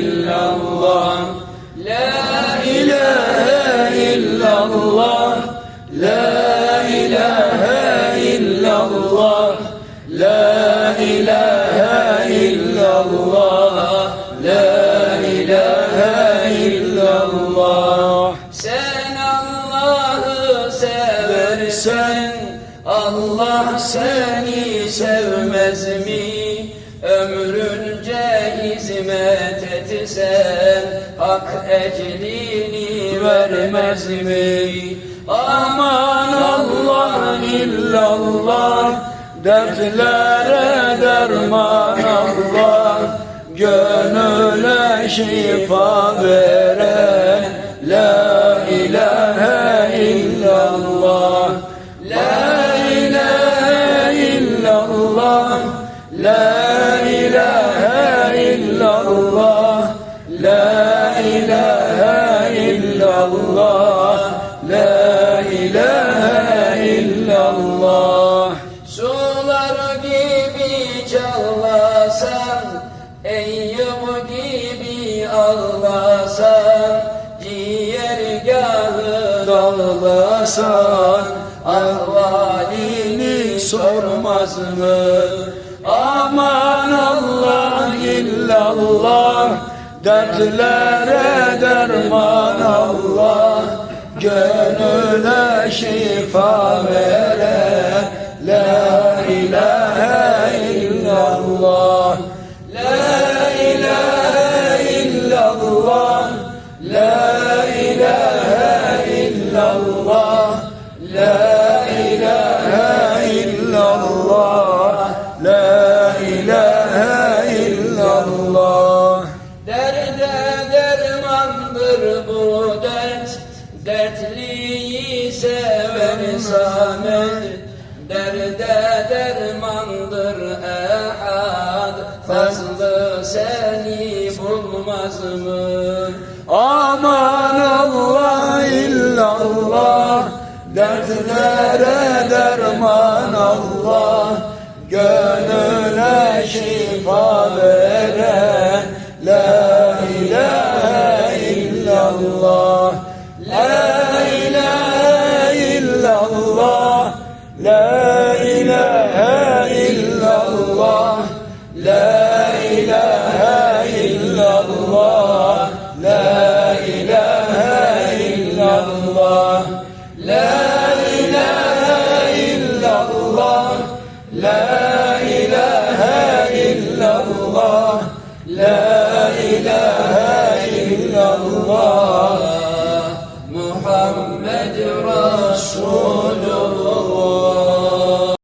illallah. La ilahe illallah. La ilahe illallah. La ilahe illallah. La ilahe illallah. Sen Allah'ı seversen Allah seni sevmez mi? Ömrünce hizmet etsen Hak eclini vermez mi? Aman Allah illallah Dertlere derman Allah Gönüle şifa veren La ilahe illallah La ilahe illallah La ilahe illallah La ilahe illallah La ilahe illallah Sular gibi çağlasan Eyyub gibi ağlasan Ciğergahı dağlasan Ahvalini sormaz mı? Aman Allah illallah Dertlere derman Allah Gönüle Dertliyi seven Samet Derde dermandır ehad. Fazlı seni bulmaz mı? Aman Allah illallah. Dertlere derman Allah. Gönüle şifa veren La ilahe illallah. La الله لا إله